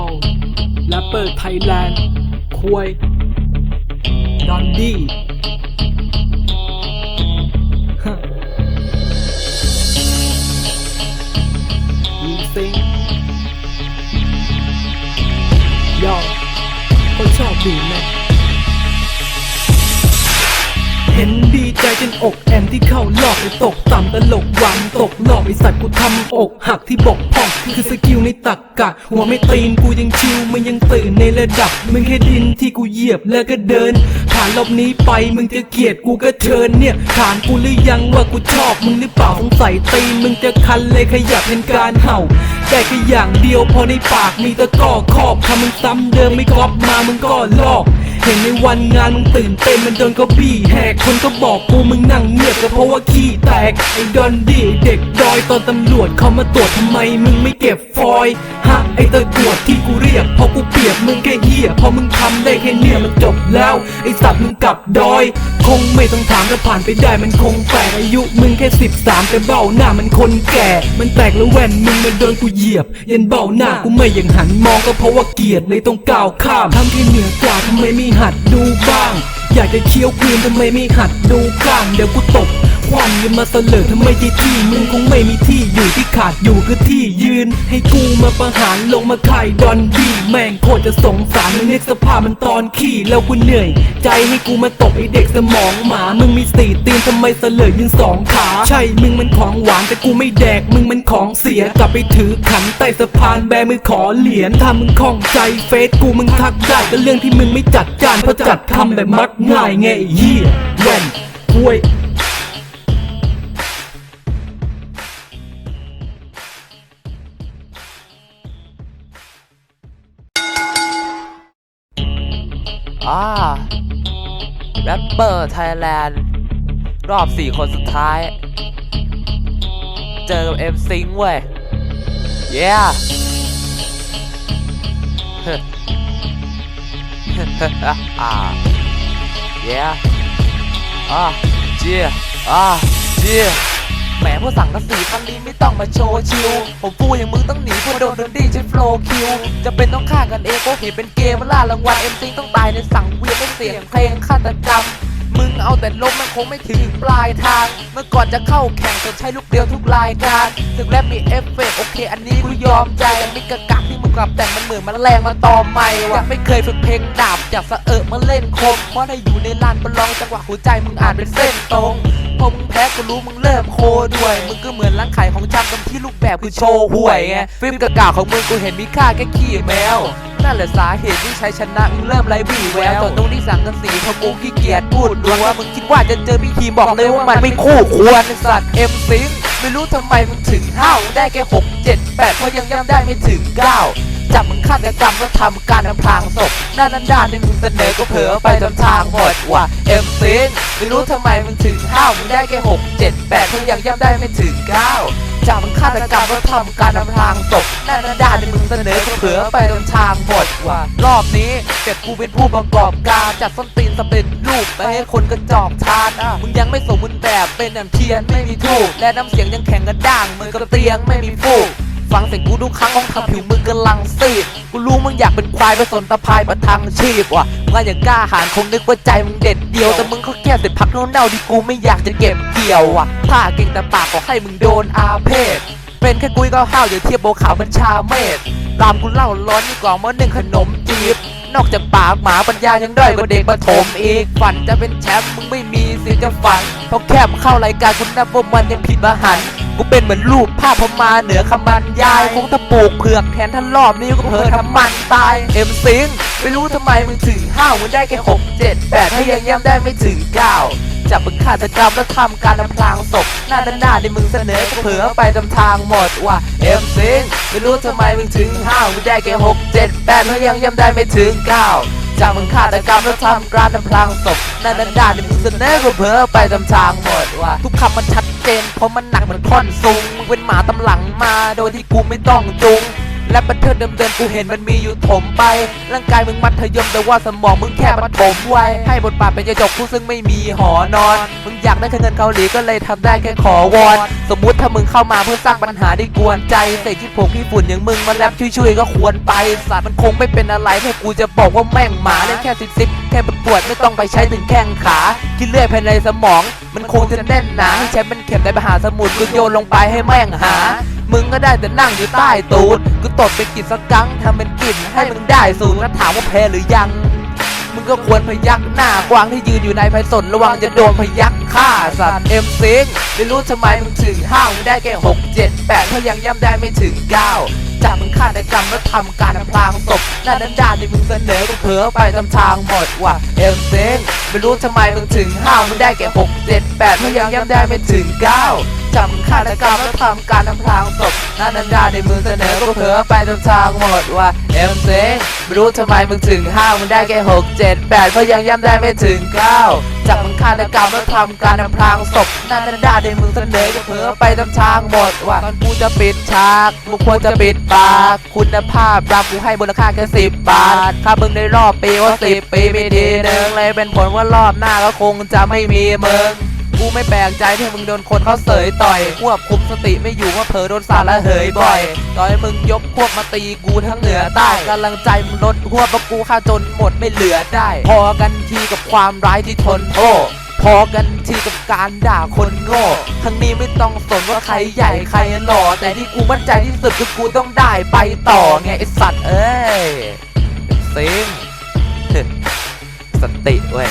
องแรปเปอร์ไทยแลนด์ควยดอนดี้ฮะยิงซิงโยคนชอบบีแม ดีใจจนอกแอนที่เข้าหลอกไปตกต่ำตลกหวังตกหลอกไอสัตว์กูทำอกหักที่บกพร่องคือสกิลในตักกะ หัวไม่ตีนกูยังชิวมึงยังตื่นในระดับมึงแค่ดินที่กูเหยียบแล้วก็เดินผ่านรอบนี้ไปมึงจะเกลียดกูก็เชิญเนี่ยถามกูหรือยังว่ากูชอบมึงหรือเปล่าสงสัยตีมึงจะคันเลยขยับเป็นการเห่าได้แค่อย่างเดียวพอในปากมีตะก้อครอบคำมึงซ้ำเดิมไม่กรอบมามึงก็ลอก เห็นในวันงานมึงตื่นเต้นมันโดนก็บี้แหกคนก็บอกกูมึงนั่งเงียบก็เพราะว่าขี้แตกไอ้ดอนดีเด็กดอยตอนตำรวจเขามาตรวจทำไมมึงไม่เก็บฟอยฮะไอ้ตะกรวดที่กูเรียกพอกูเปียกมึงแค่เหี้ยพอมึงทำได้แค่เนี่ยมันจบแล้ว ไอ้สัตว์มึงกลับดอย คงไม่ต้องถามถ้าผ่านไปได้มันคงแปลกอายุมึงแค่สิบสามแต่เบ้าหน้ามันคนแก่ มันแตกแล้วแว่นมึงมันโดนกูเหยียบ ยันเบ้าหน้ากูไม่อยังหันมองก็เพราะว่าเกียดเลยต้องก้าวข้ามทำแค่เหนือกว่าทำไมไม่หัดดูบ้าง อยากจะเคี้ยวคืนทำไมไม่หัดดูกล้างเดี๋ยวกูตบ ควันกันมาเสลอทำไมที่ที่มึงคงไม่มีที่อยู่ที่ขาดอยู่คือที่ยืน ให้กูมาประหารลงมาไข่ดอนดีแม่งโคตรจะสงสารมึงนึกสภาพมันตอนขี้แล้วกูเหนื่อย ใจให้กูมาตบไอเด็กสมองหมามึงมีสี่ตีนทำไมเสลอยืนสองขาใช่มึงมันของหวานแต่กูไม่แดกมึงมันของเสียกลับไปถือขันใต้สะพานแบมือขอเหรียญถ้ามึงคล่องใจเฟซกูมึงทักได้ก็เรื่องที่มึงไม่จัดจานเพราะจัดทำแบบมักง่ายไงเหี้ยแว่นห้วย อ่าแรปเปอร์ไทยแลนด์รอบ 4 คนสุดท้าย เจอกับเอ็มซิงเว้ย เย้อ่าเย้อ่าเจียอ่าเจีย แหมผู้สั่งกระสีคันนี้ไม่ต้องมาโชว์ชิว ผมฟูอย่างมึงต้องหนีเพราะโดนดนดี้ใช้โฟล์คิว จะเป็นต้องฆ่ากันเองเพราะเห็นเป็นเกมมาล่ารางวัลเอ็มซีต้องตายในสังเวียนไม่เสียงเพลงฆาตกรรม มึงเอาแต่ลมมันคงไม่ถึงปลายทาง เมื่อก่อนจะเข้าแข่งต้องใช้ลูกเดียวทุกรายการถึงแรปมีเอฟเฟกโอเค อันนี้กูยอมใจมีกระกักที่มึงกลับแต่งมันเหมือนมันแรงมาตอมใหม่วะไม่เคยฝึกเพลงดาบจากสะเอะมาเล่นคม เพราะได้อยู่ในลานประลองจังหวะหัวใจมึงอ่านเป็นเส้นตรงพอมึงแพ้กูรู้มึงเริ่มโคด้วย มึงก็เหมือนร้านขายของชำตรงที่รูปแบบคือโชว์หวยไงฟิล์มกระกาของมึงกูเห็นมีค่าแค่ขี้แมว นั่นแหละสาเหตุที่ใช้ชนะมึงเริ่มไรวี่แววตอนตรงที่สั่งกันสีเพราะกูขี้เกียจพูดรัวมึงคิดว่าจะเจอพี่ทีมบอกเลยว่ามันไม่คู่ควรสัตว์เอ็มซิงไม่รู้ทำไมมึงถึงห้าวได้แค่หกเจ็ดแปดเพราะยังย่ำได้ไม่ถึงเก้าจับมึงฆาตกรรมแล้วทำการนำพรางศพหน้านันดานที่มึงเสนอก็เผลอไปทำทางหมดว่ะเอ็มซิงไม่รู้ทำไมมึงถึงห้าวมึงได้แค่หกเจ็ดแปดเพราะยังย่ำได้ไม่ถึงเก้า จับมันฆาตกรรมแล้วทำการนำทางศพหน้าด่านดานที่มึงเสนอเผื่อไปโดนทางหมดว่ะรอบนี้เก็บกูเป็นผู้ประกอบการจัดส้นตีนสำเร็จรูปไปให้คนกระจอกทานอะมึงยังไม่สมบูรณ์แบบเป็นน้ำเทียนไม่มีทูบและน้ำเสียงยังแข็งกระด้างเหมือนกับเตียงไม่มีฟูก ฟังเสียงกูทุกครั้งของทำผิวมึงกำลังซีดกูรู้มึงอยากเป็นควายไปสนตะพายประทังชีพว่ะมึงอาจจะกล้าหาญคงนึกว่าใจมึงเด็ดเดียวแต่มึงก็แค่เสร็จพักเน่าๆที่กูไม่อยากจะเก็บเกี่ยวว่ะถ้าเก่งแต่ปากก็ให้มึงโดนอาเพศเป็นแค่กุ้ยก็ห้าวอย่าเทียบโบขาวเป็นชาเมศตามกูเล่าร้อนนี่กว่ามื่อหนึ่งขนมจีบนอกจากปากหมาปัญญายังด้อยกว่าเด็กประถมอีกฝันจะเป็นแชมป์มึงไม่มีสิทธิ์จะฝันเพราะแค่มึงเข้ารายการคุณนับว่ามันยังผิดมหัน กูเป็นเหมือนรูปภาพพมาเหนือคำบรรยายคงถ้าปลูกเผือกแทนท่านรอบนี้ก็เพอทำมันตายเอ็มซิงไม่รู้ทำไมมึงถึงห้าวมึงได้แค่หกเจ็ดแปดถ้ายังย่ำได้ไม่ถึงเก้าจับมึงฆาตกรรมแล้วทำการนำพลางศพหน้าด้านหน้าที่มึงเสนอก็เผลอไปทำทางหมดว่ะเอ็มซิงไม่รู้ทำไมมึงถึงห้าวมึงได้แค่หกเจ็ดแปดแล้วยังย่ำได้ไม่ถึงเก้าจับมึงฆาตกรรมแล้วทำการนำพลางศพหน้าด้านหน้าที่มึงเสนอก็เผลอไปทำทางหมดว่ะทุกคำมันชัด นเพราะมันหนักเหมือนท่อนซุงมึงเป็นหมาตำหลังมาโดยที่กูไม่ต้องจุง และบันเทิงเดิมๆกูเห็นมันมีอยู่ถมไป ร่างกายมึงมัธยมแต่ว่าสมองมึงแค่มันถมไว้ให้บทบาทเป็นยาจกผู้ซึ่งไม่มีหอนอน มึงอยากได้แค่เงินเกาหลีก็เลยทำได้แค่ขอวอน สมมุติถ้ามึงเข้ามาเพื่อสร้างปัญหาที่กวนใจเศษที่ผมที่ฝุ่นอย่างมึงมาแรปช่วยๆก็ควรไปสัตว์มันคงไม่เป็นอะไรแค่กูจะบอกว่าแม่งหมาเล่นแค่ซิบซิบแค่ปวดไม่ต้องไปใช้ถึงแข้งขาคิดเลื่อยภายในสมอง มันคงจะแน่นหนาให้ใช้เป็นเข็มในมหาสมุทรกูโยนลงไปให้แม่งหา มึงก็ได้แต่นั่งอยู่ใต้ตูดกูตดเป็นกลิ่นสักกังทำเป็นกลิ่นให้มึงได้สูงแล้วถามว่าแพ้หรือยัง มึงก็ควรพยักหน้ากวางที่ยืนอยู่ในไพศาลระวังจะโดนพยักฆ่าสัตว์เอ็มซิงไม่รู้ทำไมมึงถึงห้าวมึงได้แค่หกเจ็ดแปดเพราะยังย่ำได้ไม่ถึงเก้าจับมึงฆ่าในกรรมแล้วทำการอำพรางศพหน้าด้านด้านที่มึงเสนอกูเผลอไปตามทางหมดว่ะเอ็มซิงไม่รู้ทำไมมึงถึงห้าวมึงได้แค่หกเจ็ดแปดเพราะยังย่ำได้ไม่ถึงเก้า จับมึงฆ่าในกรรมแล้วทำการอำพรางศพนาด้านด้านมึงเสนอกูเผลอไปตามทางหมดว่ะเอ็มซไม่รู้ทำไมมึงถึงห้ามึงได้แค่หกเจ็ดแปดเพราะยังย่ำได้ไม่ถึงเก้าจากมึงฆาตกรรมแล้วทำการอำพรางศพนาด้านด้าในมึงเสนอก็เผลอไปตามทางหมดว่าตอนกูจะปิดฉากมึงควรจะปิดปากคุณภาพรับกูให้มูลค่าแค่สิบบาทค่ามึงในรอบปีว่าสิบปีไม่ทีหนึ่งเลยเป็นผลว่ารอบหน้าก็คงจะไม่มีมึง กูไม่แปลกใจที่มึงโดนคนเขาเสยต่อยควบคุมสติไม่อยู่ว่าเผลอโดนสารละเหยบ่อยต่อยมึงยกพวกมาตีกูทั้งเหนือใต้กำลังใจมึงลดหัวเพราะกูฆ่าจนหมดไม่เหลือได้ พอกันทีกับความร้ายที่ทนโทษพอกันทีกับการด่าคนโง่ครั้งนี้ไม่ต้องสนว่าใครใหญ่ใครหล่อแต่ที่กูมั่นใจที่สุดคือกูต้องได้ไปต่อไงไอสัตว์เอ้ยซิงสติเว้ย